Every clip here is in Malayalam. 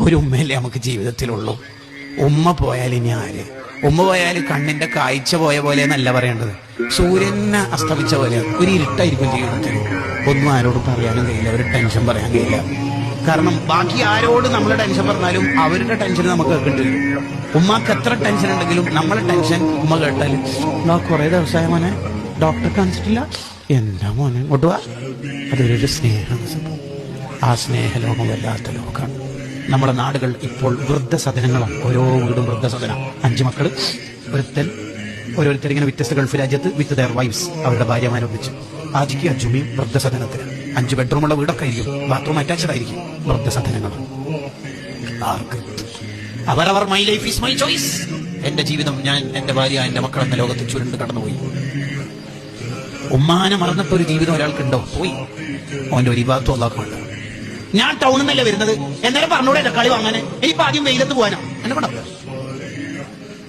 ഒരു ഉമ്മയല്ലേ നമുക്ക് ജീവിതത്തിലുള്ളൂ. ഉമ്മ പോയാൽ ഇനി ആര്? ഉമ്മ പോയാൽ കണ്ണിന്റെ കാഴ്ച പോയ പോലെ എന്നല്ല പറയേണ്ടത്. സൂര്യനെ അസ്തമിച്ച പോലെ ഒരു ഇരുട്ടായിരിക്കും ജീവിതത്തിൽ. ഒന്നും ആരോടും പറയാനും കഴിയില്ല ഒരു ടെൻഷൻ പറയാൻ കഴിയില്ല. കാരണം ബാക്കി ആരോട് നമ്മൾ ടെൻഷൻ പറഞ്ഞാലും അവരുടെ ടെൻഷൻ നമുക്ക് കേൾക്കേണ്ടി. വരും ഉമ്മക്ക് എത്ര ടെൻഷൻ ഉണ്ടെങ്കിലും നമ്മളെ ടെൻഷൻ ഉമ്മ കേട്ടാൽ "ആ, കുറെ ദിവസമായ മോനെ ഡോക്ടറെ കാണിച്ചിട്ടില്ല. എന്താ മോനെ ഇങ്ങോട്ട് വാ. അതൊരു സ്നേഹം. ആ സ്നേഹലോകം വല്ലാത്ത ലോകമാണ് നമ്മുടെ നാടുകൾ ഇപ്പോൾ വൃദ്ധസദനങ്ങളാണ്. ഓരോ വീടും വൃദ്ധസദന. അഞ്ചു മക്കൾ ഒരുത്തൻ ഓരോരുത്തർ ഇങ്ങനെ വ്യത്യസ്ത ഗൾഫ് രാജ്യത്ത് വിത്ത് ദയർ വൈഫ്സ് അവരുടെ ഭാര്യമാരെ ഒന്നിച്ച്. ആജിക്ക് അജുമിയും വൃദ്ധസദനത്തിന്. അഞ്ച് ബെഡ്റൂമുള്ള വീടൊക്കെ ആയിരിക്കും. ബാത്റൂം അറ്റാച്ച്ഡ് ആയിരിക്കും. വൃദ്ധസദനങ്ങൾ. അവരവർ my life is my choice എന്റെ ജീവിതം ഞാൻ എന്റെ ഭാര്യ എന്റെ മക്കൾ എന്ന ലോകത്ത് ചുരുണ്ട് കടന്നുപോയി. ഉമ്മാനെ മറന്നിട്ടൊരു ജീവിതം ഒരാൾക്കുണ്ടോ? പോയി. അവന്റെ ഒരു ഭാഗത്തും അള്ളാഹുണ്ട് ഞാൻ ടൗണിൽ നിന്നല്ലേ വരുന്നത്? എന്നാലും പറഞ്ഞൂടെ കളി വാങ്ങാൻ ഇനിയിപ്പോ ആദ്യം വെയിലത്ത് പോകാനോ എന്നെ കൊണ്ടാ?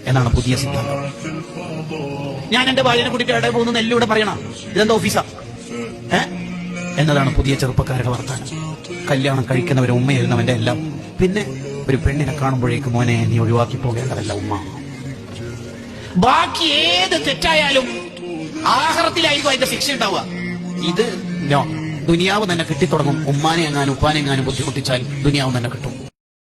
എന്നാണ് പുതിയ സിദ്ധാന്തം. ഞാൻ എന്റെ ഭാര്യനെ കൂട്ടിട്ട് എവിടെ പോകുന്നു ഇവിടെ പറയണം? ഇതെന്താ ഓഫീസാ? ഏ? എന്നതാണ് പുതിയ ചെറുപ്പക്കാരുടെ വർത്താനം. കല്യാണം കഴിക്കുന്നവരെ ഉമ്മയായിരുന്നവന്റെ എല്ലാം. പിന്നെ ഒരു പെണ്ണിനെ കാണുമ്പോഴേക്ക് മോനെ നീ ഒഴിവാക്കി പോകേണ്ടതല്ല ഉമ്മ. ബാക്കി ഏത് തെറ്റായാലും ആഹാരത്തിലായിരിക്കും അതിന്റെ ശിക്ഷ ഉണ്ടാവുക. ഇത് നോ ദുനിയാവ് തന്നെ കിട്ടിത്തുടങ്ങും. ഉമ്മാനെ എങ്ങാനും ഉപ്പാനെ എങ്ങാനും ബുദ്ധിമുട്ടിച്ചാൽ ദുനിയാവ് തന്നെ കിട്ടും.